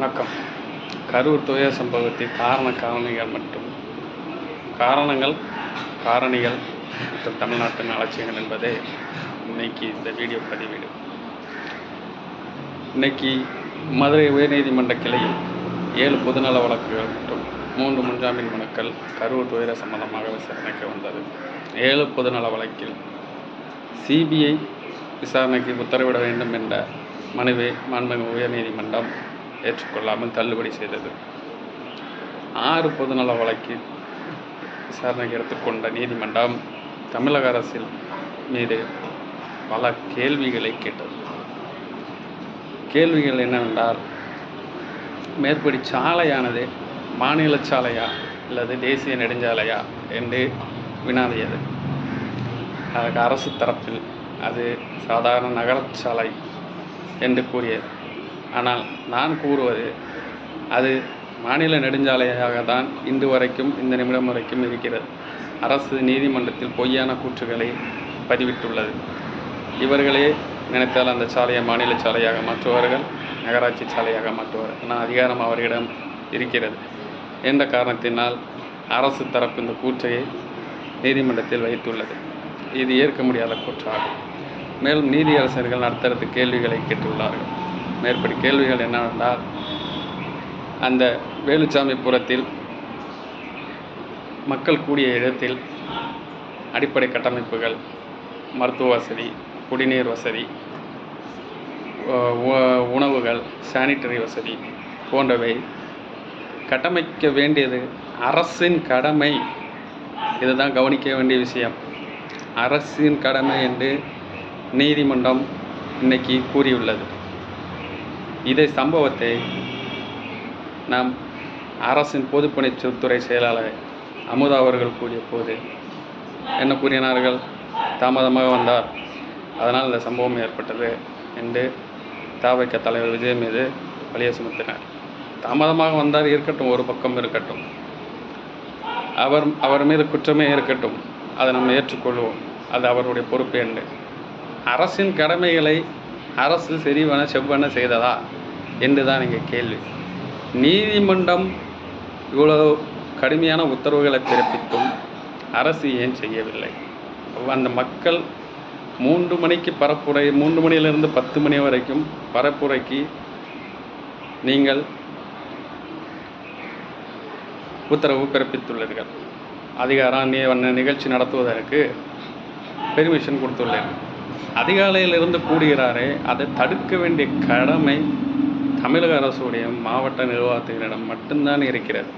வணக்கம். கரூர் துயர சம்பவத்தின் காரண காரணிகள் மற்றும் காரணங்கள் காரணிகள் மற்றும் தமிழ்நாட்டின் அலட்சியங்கள் என்பதே இன்னைக்கு இந்த வீடியோ பதிவீடு இன்னைக்கு மதுரை உயர்நீதிமன்ற கிளையில் ஏழு பொதுநல வழக்குகள் மற்றும் மூன்று முன்ஜாமீன் மனுக்கள் கரூர் துயர சம்பந்தமாக விசாரணைக்கு வந்தது. ஏழு பொதுநல வழக்கில் சிபிஐ விசாரணைக்கு உத்தரவிட வேண்டும் என்ற மனுவை மாண்புமிகு உயர்நீதிமன்றம் ஏற்றுக்கொள்ளாமல் தள்ளுபடி செய்தது. ஆறு பொதுநல வழக்கில் விசாரணைக்கு எடுத்துக்கொண்ட நீதிமன்றம் தமிழக அரசில் மீது பல கேள்விகளை கேட்டது. கேள்விகள் என்னவென்றால் மேற்படி சாலையானது மாநில சாலையா அல்லது தேசிய நெடுஞ்சாலையா என்று வினாவியது. அதற்கு அரசு தரப்பில் அது சாதாரண நகரச்சாலை என்று கூறியது. ஆனால் நான் கூறுவது அது மாநில நெடுஞ்சாலையாக தான் இன்று வரைக்கும் இந்த நிமிடம் வரைக்கும் இருக்கிறது. அரசு நீதிமன்றத்தில் பொய்யான கூற்றுகளை பதிவிட்டுள்ளது. இவர்களே நினைத்தால் அந்த சாலையை மாநில சாலையாக மாற்றுவார்கள் நகராட்சி சாலையாக மாற்றுவார்கள் ஆனால் அதிகாரம் அவரிடம் இருக்கிறது. என்ற காரணத்தினால் அரசு தரப்பு இந்த கூற்றையை நீதிமன்றத்தில் வைத்துள்ளது. இது ஏற்க முடியாத கூற்றாகும். மேலும் நீதியரசர்கள் அடுத்தடுத்து கேள்விகளை கேட்டுள்ளார்கள். மேற்படி கேள்விகள் என்னவென்றால் அந்த வேலுச்சாமி புறத்தில் மக்கள் கூடிய இடத்தில் அடிப்படை கட்டமைப்புகள் மருத்துவ வசதி குடிநீர் வசதி உணவுகள் சானிட்டரி வசதி போன்றவை கட்டமைக்க வேண்டியது அரசின் கடமை. இதுதான் கவனிக்க வேண்டிய விஷயம். அரசின் கடமை என்று நீதிமன்றம் இன்னைக்கு கூறியுள்ளது. இதை சம்பவத்தை நாம் அரசின் பொதுப்பணித்துறை செயலாளர் அமுதா அவர்கள் கூறிய போது என்ன கூறினார்கள்? தாமதமாக வந்தார். அதனால் இந்த சம்பவம் ஏற்பட்டது என்று தாவைக்க தலைவர் விஜய் மீது பழிய சுமத்தினார். தாமதமாக வந்தார் இருக்கட்டும் ஒரு பக்கம் இருக்கட்டும். அவர் அவர் மீது குற்றமே இருக்கட்டும். அதை நம்ம ஏற்றுக்கொள்வோம். அது அவருடைய பொறுப்பு என்று. அரசின் கடமைகளை அரசு சரிவன செவ்வன செய்ததா? என்று தான் இங்கே கேள்வி. நீதிமன்றம் இவ்வளோ கடுமையான உத்தரவுகளை பிறப்பித்தும் அரசு ஏன் செய்யவில்லை? அந்த மக்கள் மூன்று மணிக்கு பரப்புரை மூன்று மணியிலிருந்து பத்து மணி வரைக்கும் பரப்புரைக்கு நீங்கள் உத்தரவு பிறப்பித்துள்ளீர்கள். அதிகாரம் நீ வண்ண நிகழ்ச்சி நடத்துவதற்கு பெர்மிஷன் அதிகாலையிலிருந்து கூடுகிறாரே அதை தடுக்க வேண்டிய கடமை தமிழக அரசுடைய மாவட்ட நிர்வாகத்தினரிடம் மட்டும்தான் இருக்கிறது.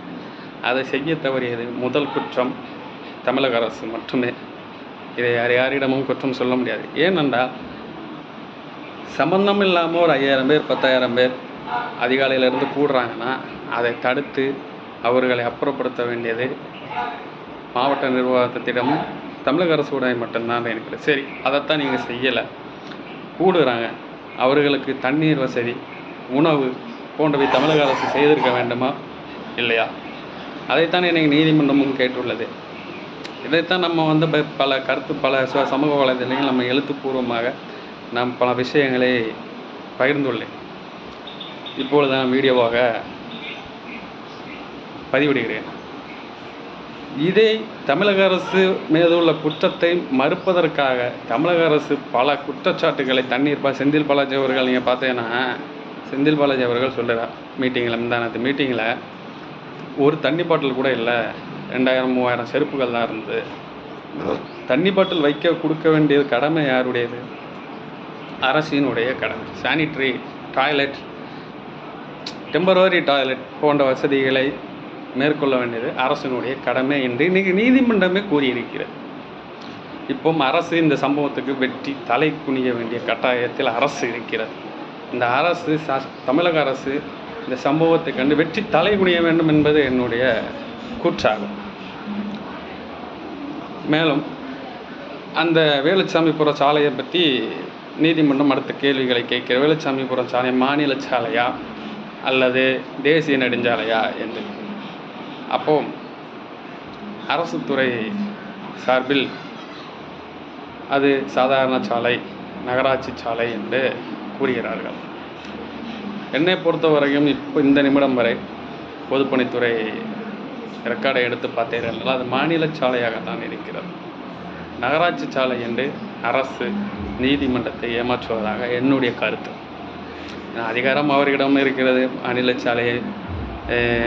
அதை செய்ய தவறியது முதல் குற்றம் தமிழக அரசு மட்டுமே. இதை யார் யாரிடமும் குற்றம் சொல்ல முடியாது. ஏனென்றால் சம்பந்தம் இல்லாமல் ஒரு ஐயாயிரம் பேர் பத்தாயிரம் பேர் அதிகாலையிலேருந்து கூடுறாங்கன்னா அதை தடுத்து அவர்களை அப்புறப்படுத்த வேண்டியது மாவட்ட நிர்வாகத்திடமும் தமிழக அரசுடைய மட்டும்தான் எனக்கு சரி அதைத்தான் நீங்கள் செய்யலை. கூடுறாங்க. அவர்களுக்கு தண்ணீர் வசதி உணவு போன்றவை தமிழக அரசு செய்திருக்க வேண்டுமா? இல்லையா? அதைத்தான் எனக்கு நீதிமன்றமும் கேட்டுள்ளது. இதைத்தான் நம்ம வந்து ப- பல கருத்து பல சமூக வலைதளங்கள் நம்ம எழுத்துப்பூர்வமாக நாம் பல விஷயங்களை பகிர்ந்துள்ளேன். இப்பொழுது நான் வீடியோவாக பதிவிடுகிறேன். இதை தமிழக அரசு மீது உள்ள குற்றத்தை மறுப்பதற்காக தமிழக அரசு பல குற்றச்சாட்டுகளை தண்ணீர் பா செந்தில் பாலாஜி அவர்கள் நீங்கள் பார்த்தீங்கன்னா செந்தில் பாலாஜி அவர்கள் சொல்கிறார் மீட்டிங்கில் முந்தானத்து மீட்டிங்கில் ஒரு தண்ணி பாட்டில் கூட இல்லை. ரெண்டாயிரம் மூவாயிரம் செருப்புகள் தான் இருந்தது. தண்ணி பாட்டில் வைக்க கொடுக்க வேண்டியது கடமை யாருடையது? அரசினுடைய கடமை. சானிட்ரி டாய்லெட் டெம்பரவரி டாய்லெட் போன்ற வசதிகளை மேற்கொள்ள வேண்டியது அரசினுடைய கடமை என்று இன்றைக்கு நீதிமன்றமே கூறியிருக்கிறது. இப்போ அரசு இந்த சம்பவத்துக்கு வெற்றி தலை குனிய வேண்டிய கட்டாயத்தில் அரசு இருக்கிறது. இந்த அரசு ச- தமிழக அரசு இந்த சம்பவத்தை கண்டு வெற்றி தலை குனிய வேண்டும் என்பது என்னுடைய கூற்றாகும். மேலும் அந்த வேலுச்சாமிபுரம் சாலையை பற்றி நீதிமன்றம் அடுத்த கேள்விகளை கேட்கிற வேலுச்சாமிபுரம் சாலை மாநில சாலையா அல்லது தேசிய நெடுஞ்சாலையா என்று அப்போ அரசு துறை சார்பில் அது சாதாரண சாலை நகராட்சி சாலை என்று கூறுகிறார்கள். என்னை பொறுத்த வரைக்கும் இப்போ இந்த நிமிடம் வரை பொதுப்பணித்துறை ரெக்கார்டை எடுத்து பார்த்தீர்கள் அது மாநில சாலையாகத்தான் இருக்கிறது. நகராட்சி சாலை என்று அரசு நீதிமன்றத்தை ஏமாற்றுவதாக என்னுடைய கருத்து. அதிகாரம் அவர்களிடம் இருக்கிறது. மாநில சாலையை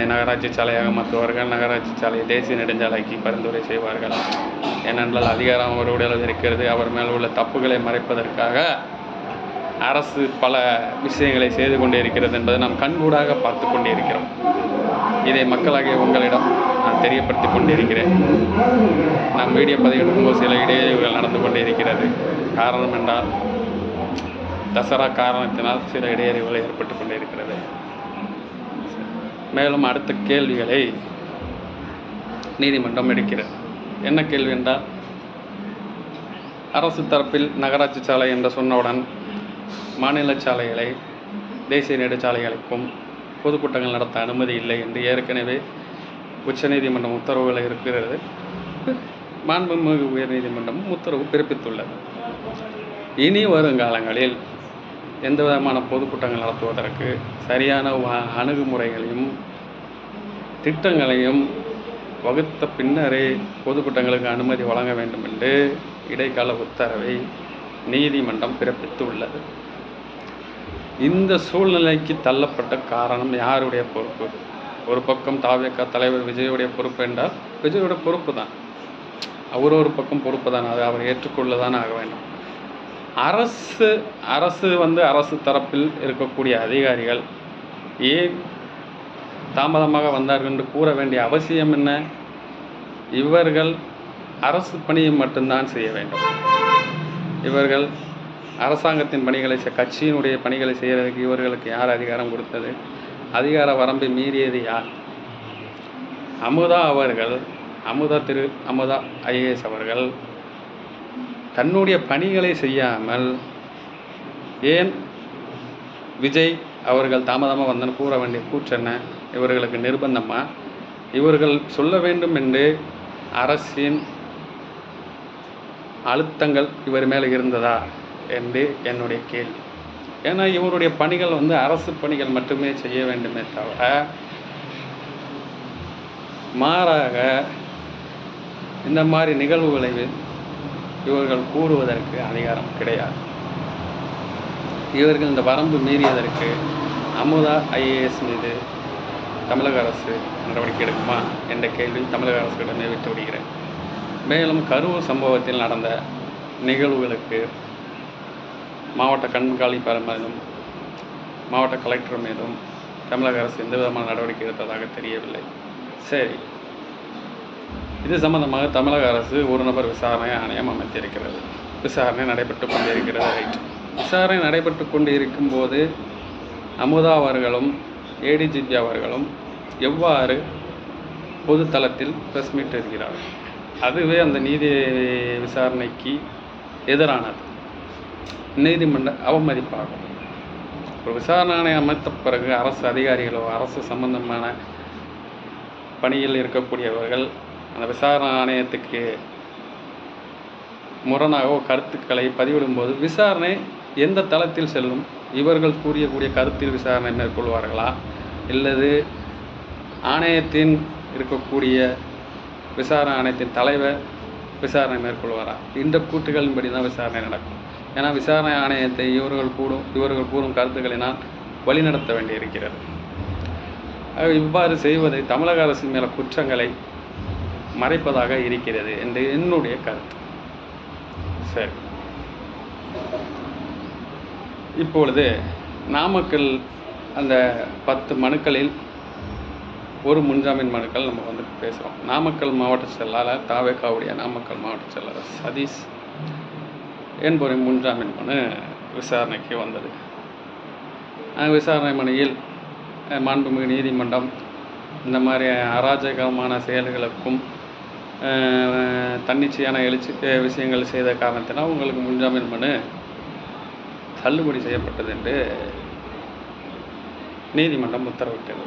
நகராட்சி சாலையாக மாற்றுவார்கள். நகராட்சி சாலையை தேசிய நெடுஞ்சாலைக்கு பரிந்துரை செய்வார்கள். ஏனென்றால் அதிகாரம் அவருடைய இருக்கிறது. அவர் மேல் உள்ள தப்புகளை மறைப்பதற்காக அரசு பல விஷயங்களை செய்து கொண்டே இருக்கிறது என்பதை நாம் கண்கூடாக பார்த்து கொண்டே இருக்கிறோம். இதை மக்களாகிய உங்களிடம் நான் தெரியப்படுத்தி கொண்டிருக்கிறேன். நாம் வீடியோ பதிவிடும்போது சில இடையூறுகள் நடந்து கொண்டே இருக்கிறது. காரணம் என்றால் தசரா காரணத்தினால் சில இடையூறுகள் ஏற்பட்டு கொண்டிருக்கிறது மேலும் அடுத்த கேள்விகளை நீதிமன்றம் எடுக்கிறது. என்ன கேள்வி என்றால் அரசு தரப்பில் நகராட்சி சாலை என்று சொன்னவுடன் மாநில சாலைகளை தேசிய நெடுச்சாலைகளுக்கும் பொதுக்கூட்டங்கள் நடத்த அனுமதி இல்லை என்று ஏற்கனவே உச்சநீதிமன்றம் உத்தரவுகள் இருக்கிறது. மாண்புமிகு உயர்நீதிமன்றமும் உத்தரவு பிறப்பித்துள்ளது. இனி வருங்காலங்களில் எந்த விதமான பொதுக்கூட்டங்கள் நடத்துவதற்கு சரியான அணுகுமுறைகளையும் திட்டங்களையும் வகுத்த பின்னரே பொதுக்கூட்டங்களுக்கு அனுமதி வழங்க வேண்டும் என்று இடைக்கால உத்தரவை நீதிமன்றம் பிறப்பித்துள்ளது. இந்த சூழ்நிலைக்கு தள்ளப்பட்ட காரணம் யாருடைய பொறுப்பு? ஒரு பக்கம் தாவேக்கா தலைவர் விஜயுடைய பொறுப்பு என்றால் விஜயோட பொறுப்பு தான் அவர் ஒரு பக்கம் பொறுப்பு தான் அதை அவர் ஏற்றுக்கொள்ளதான் ஆக வேண்டும். அரசு அரசு வந்து அரசு தரப்பில் இருக்கக்கூடிய அதிகாரிகள் ஏன் தாமதமாக வந்தார்கள் என்று கூற வேண்டிய அவசியம் என்ன? இவர்கள் அரசு பணியை மட்டும்தான் செய்ய வேண்டும். இவர்கள் அரசாங்கத்தின் பணிகளை செ- கட்சியினுடைய பணிகளை செய்கிறதுக்கு இவர்களுக்கு யார் அதிகாரம் கொடுத்தது? அதிகார வரம்பை மீறியது யார்? அமுதா அவர்கள் அமுதா திரு அமுதா ஐஏஎஸ் அவர்கள் தன்னுடைய பணிகளை செய்யாமல் ஏன் விஜய் அவர்கள் தாமதமாக வந்தன்னு கூற வேண்டிய கூற்றென்ன? இவர்களுக்கு நிர்பந்தமா? இவர்கள் சொல்ல வேண்டும் என்று அரசின் அழுத்தங்கள் இவர் மேலே இருந்ததா என்று என்னுடைய கேள்வி. ஏன்னா இவருடைய பணிகள் வந்து அரசு பணிகள் மட்டுமே செய்ய வேண்டுமே தவிர மாறாக இந்த மாதிரி நிகழ்வுகளை இவர்கள் கூறுவதற்கு அதிகாரம் கிடையாது. இவர்கள் இந்த வரம்பு மீறியதற்கு அமுதா ஐஏஎஸ் மீது தமிழக அரசு நடவடிக்கை எடுக்குமா என்ற கேள்வி தமிழக அரசிடமே விட்டு விடுகிறேன். மேலும் கரூர் சம்பவத்தில் நடந்த நிகழ்வுகளுக்கு மாவட்ட கண்காணிப்பாளர் மீதும் மாவட்ட கலெக்டர் மீதும் தமிழக அரசு எந்த விதமான நடவடிக்கை எடுத்ததாக தெரியவில்லை. சரி இது சம்பந்தமாக தமிழக அரசு ஒரு நபர் விசாரணை ஆணையம் அமைத்திருக்கிறது. விசாரணை நடைபெற்று கொண்டிருக்கிறது. ரைட் விசாரணை நடைபெற்று கொண்டு இருக்கும்போது அமுதா அவர்களும் ஏடிஜிபி அவர்களும் எவ்வாறு பொதுத்தளத்தில் ப்ரெஸ் மீட் இருக்கிறார்கள்? அதுவே அந்த நீதி விசாரணைக்கு எதிரானது. நீதிமன்ற அவமதிப்பாகும். ஒரு விசாரணை ஆணையம் அமைத்த பிறகு அரசு அதிகாரிகளோ அரசு சம்பந்தமான பணியில் இருக்கக்கூடியவர்கள் அந்த விசாரணை ஆணையத்துக்கு முரணாக கருத்துக்களை பதிவிடும்போது விசாரணை எந்த தளத்தில் செல்லும்? இவர்கள் கூறியக்கூடிய கருத்தில் விசாரணை மேற்கொள்வார்களா? இல்லது ஆணையத்தின் இருக்கக்கூடிய விசாரணை ஆணையத்தின் தலைவர் விசாரணை மேற்கொள்வாரா? இந்த கூட்டுகளின்படி தான் விசாரணை நடக்கும். ஏன்னா விசாரணை ஆணையத்தை இவர்கள் கூடும் இவர்கள் கூறும் கருத்துக்களினால் வழிநடத்த வேண்டியிருக்கிறது. இவ்வாறு செய்வதை தமிழக அரசின் மேல குற்றங்களை மறைப்பதாக இருக்கிறது என்று என்னுடைய கருத்து. சரி. இப்பொழுது நாமக்கல் அந்த பத்து மனுக்களில் ஒரு முன்ஜாமீன் மனுக்கள் நம்ம வந்து பேசுகிறோம் நாமக்கல் மாவட்ட செயலாளர் தாவேக்காவுடைய நாமக்கல் மாவட்ட செயலாளர் சதீஷ் என்பவரின் முன்ஜாமீன் மனு விசாரணைக்கு வந்தது. விசாரணை மனையில் மாண்புமிகு நீதிமன்றம் இந்த மாதிரி அராஜகமான செயல்களுக்கும் தன்னிச்சையான எழுச்சி விஷயங்கள் செய்த காரணத்தினால் உங்களுக்கு முன்ஜாமீன் மனு தள்ளுபடி செய்யப்பட்டது என்று நீதிமன்றம் உத்தரவிட்டது.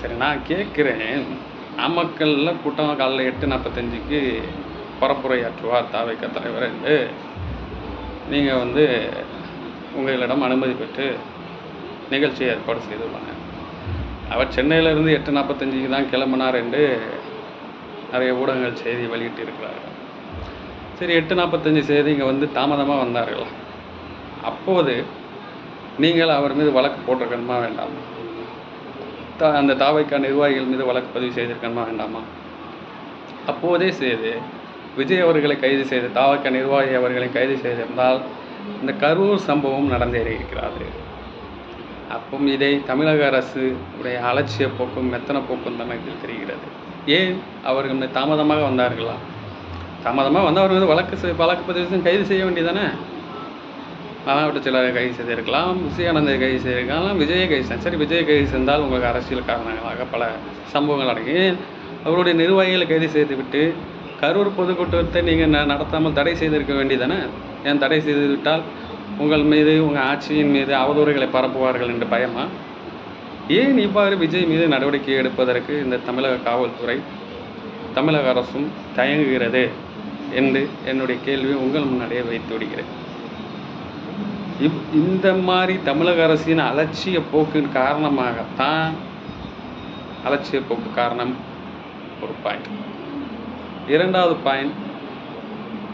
சரி நான் கேட்குறேன். நாமக்கல்ல கூட்டம் காலைல எட்டு நாற்பத்தஞ்சுக்கு பரப்புரையாற்றுவார் தாவைக்க தலைவர் என்று. நீங்கள் வந்து உங்களிடம் அனுமதி பெற்று நிகழ்ச்சியை ஏற்பாடு செய்துள்ளாங்க அவர் சென்னையிலிருந்து எட்டு நாற்பத்தஞ்சுக்கு தான் கிளம்பினார் என்று நிறைய ஊடகங்கள் செய்தி வெளியிட்டு இருக்கிறார்கள் சரி எட்டு நாற்பத்தஞ்சு செய்தி இங்கே வந்து தாமதமாக வந்தார்கள். அப்போது நீங்கள் அவர் மீது வழக்கு போட்டிருக்கணுமா வேண்டாமா? தா அந்த தாவைக்கா நிர்வாகிகள் மீது வழக்கு பதிவு செய்திருக்கணுமா வேண்டாமா? அப்போதே செய்து விஜய் அவர்களை கைது செய்து தாவக்க நிர்வாகி அவர்களை கைது செய்திருந்தால் இந்த கரூர் சம்பவம் நடந்தேறி இருக்கிறது. இதை தமிழக அரசு உடைய அலட்சிய போக்கும் மெத்தன போக்கும் தான் இதில் தெரிகிறது. ஏன் அவர்கள் தாமதமாக வந்தார்களா? தாமதமாக வந்து அவர் வந்து வழக்கு செய்- வழக்கு பதிவு கைது செய்ய வேண்டியதானே? மாவட்ட செயலாளரை கைது செய்திருக்கலாம் விஜயானந்தை கைது செய்திருக்கலாம் விஜயை கைது செய்ய சரி விஜயை கைது செய்தால் உங்களுக்கு அரசியல் காரணங்களாக பல சம்பவங்கள் அடங்கி அவருடைய நிர்வாகிகளை கைது செய்துவிட்டு கரூர் பொதுக்கூட்டத்தை நீங்கள் ந நடத்தாமல் தடை செய்திருக்க வேண்டியதானே? ஏன் தடை செய்து விட்டால் உங்கள் மீது உங்கள் ஆட்சியின் மீது அவதூறுகளை பரப்புவார்கள் என்று பயமா? ஏன் இவ்வாறு விஜய் மீது நடவடிக்கை எடுப்பதற்கு இந்த தமிழக காவல்துறை தமிழக அரசும் தயங்குகிறது என்று என்னுடைய கேள்வி உங்கள் முன்னாடியே வைத்து விடுகிறேன். இவ் இந்த மாதிரி தமிழக அரசின் அலட்சிய போக்கின் காரணமாகத்தான் அலட்சிய போக்கு காரணம் ஒரு பாயிண்ட் இரண்டாவது பாயிண்ட்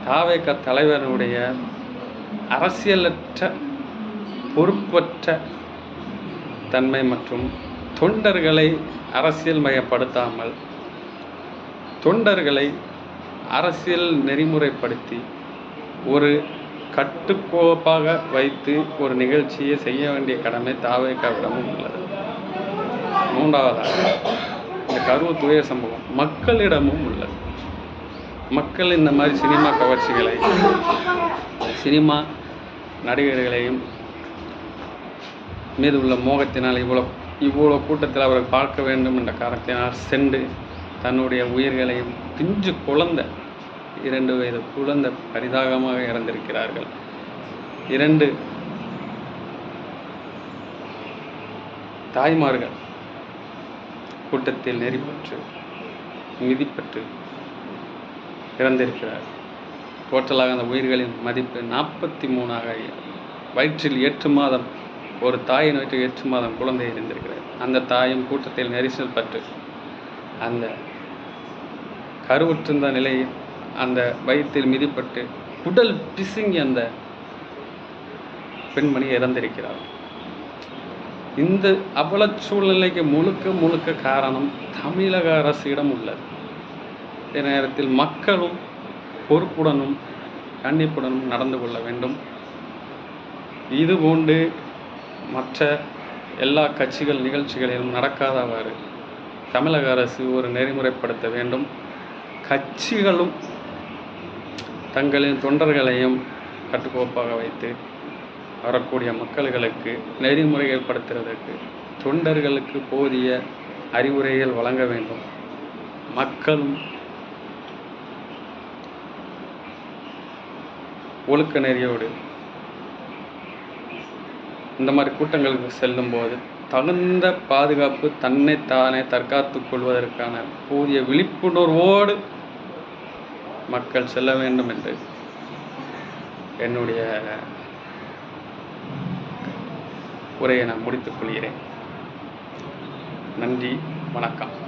தாவேக தலைவருடைய அரசியலற்ற பொறுப்பற்ற தன்மை மற்றும் தொண்டர்களை அரசியல் மயப்படுத்தாமல் தொண்டர்களை அரசியல் நெறிமுறைப்படுத்தி ஒரு கட்டுக்கோப்பாக வைத்து ஒரு நிகழ்ச்சியை செய்ய வேண்டிய கடமை தாவேக்காவிடமும் உள்ளது. மூன்றாவதாக இந்த கருவ துயர் சம்பவம் மக்களிடமும் உள்ளது. மக்கள் இந்த மாதிரி சினிமா கவர்ச்சிகளை சினிமா நடிகர்களையும் மீது உள்ள மோகத்தினால் இவ்வளோ இவ்வளோ கூட்டத்தில் அவரை பார்க்க வேண்டும் என்ற காரணத்தினால் சென்று தன்னுடைய உயிர்களையும் பிஞ்சு குழந்தை இரண்டு வயது குழந்தை பரிதாகமாக இறந்திருக்கிறார்கள். இரண்டு தாய்மார்கள் கூட்டத்தில் நெறிப்பற்று மிதிப்பற்று இறந்திருக்கிறார் டோட்டலாக அந்த உயிர்களின் மதிப்பு நாற்பத்தி மூணாக வயிற்றில் எட்டு மாதம் ஒரு தாயின் வயிற்றில் எட்டு மாதம் குழந்தை இருந்திருக்கிறது அந்த தாயும் கூட்டத்தில் நெரிசல் பட்டு அந்த கருவுற்றிருந்த நிலையில் அந்த வயிற்றில் மிதிப்பட்டு உடல் பிசுங்கி அந்த பெண்மணி இறந்திருக்கிறார் இந்த அவல சூழ்நிலைக்கு முழுக்க முழுக்க காரணம் தமிழக அரசிடம் உள்ளது. அதே நேரத்தில் மக்களும் பொறுப்புடனும் கண்டிப்புடனும் நடந்து கொள்ள வேண்டும். இது போன்று மற்ற எல்லா கட்சிகள் நிகழ்ச்சிகளிலும் நடக்காதவாறு தமிழக அரசு ஒரு நெறிமுறைப்படுத்த வேண்டும். கட்சிகளும் தங்களின் தொண்டர்களையும் கட்டுக்கோப்பாக வைத்து வரக்கூடிய மக்கள்களுக்கு நெறிமுறைப்படுத்துவதற்கு தொண்டர்களுக்கு போதிய அறிவுரைகள் வழங்க வேண்டும். மக்களும் ஒழுக்க நெறியோடு இந்த மாதிரி கூட்டங்களுக்கு செல்லும்போது தகுந்த பாதுகாப்பு தன்னைத்தானே தற்காத்துக் கொள்வதற்கான போதிய விழிப்புணர்வோடு மக்கள் செல்ல வேண்டும் என்று என்னுடைய உரையை நான் முடித்துக் கொள்கிறேன். நன்றி வணக்கம்.